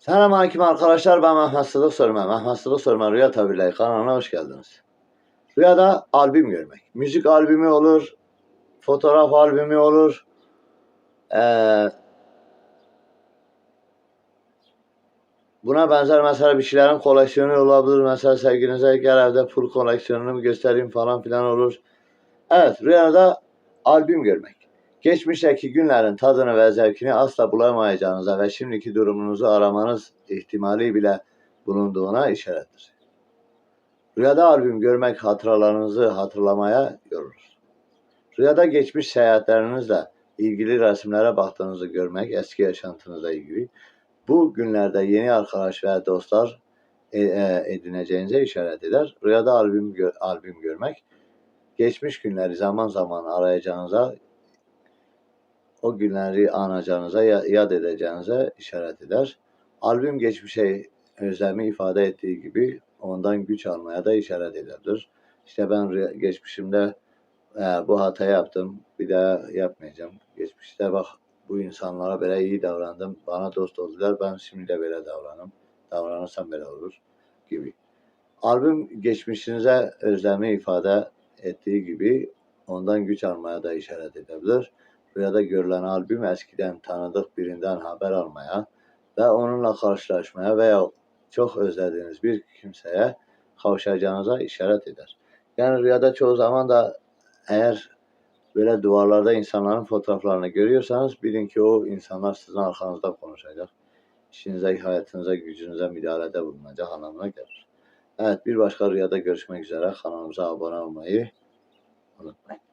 Selam aleyküm arkadaşlar ben Mehmet Sıdık Sorma. Mehmet Sıdık Sorma Rüya Tabirleri kanalına hoş geldiniz. Rüyada albüm görmek. Müzik albümü olur, fotoğraf albümü olur. Ee, buna benzer mesela bir şeylerin koleksiyonu olabilir. Mesela sevgilinize gel evde pul koleksiyonumu göstereyim falan filan olur. Evet rüyada albüm görmek. Geçmişteki günlerin tadını ve zevkini asla bulamayacağınıza ve şimdiki durumunuzu aramanız ihtimali bile bulunduğuna işarettir. Rüyada albüm görmek hatıralarınızı hatırlamaya yorulur. Rüyada geçmiş seyahatlerinizle ilgili resimlere baktığınızı görmek eski yaşantınızla ilgili bu günlerde yeni arkadaş ve dostlar e- e, edineceğinize işaret eder. Rüyada albüm albüm görmek geçmiş günleri zaman zaman arayacağınıza o günleri anacağınıza, ya- yad edeceğinize işaret eder. Albüm geçmişe özlemi ifade ettiği gibi ondan güç almaya da işaret ederdir. İşte ben geçmişimde e, bu hatayı yaptım, bir daha yapmayacağım. Geçmişte bak bu insanlara böyle iyi davrandım, bana dost oldular, ben şimdi de böyle davranım. Davranırsam böyle olur gibi. Albüm geçmişinize özlemi ifade ettiği gibi ondan güç almaya da işaret edebilir. Rüyada görülen albüm eskiden tanıdık birinden haber almaya ve onunla karşılaşmaya veya çok özlediğiniz bir kimseye kavuşacağınıza işaret eder. Yani rüyada çoğu zaman da eğer böyle duvarlarda insanların fotoğraflarını görüyorsanız bilin ki o insanlar sizin arkanızda konuşacak. İşinize, hayatınıza, gücünüze müdahalede bulunacak anlamına gelir. Evet bir başka rüyada görüşmek üzere. Kanalımıza abone olmayı unutmayın.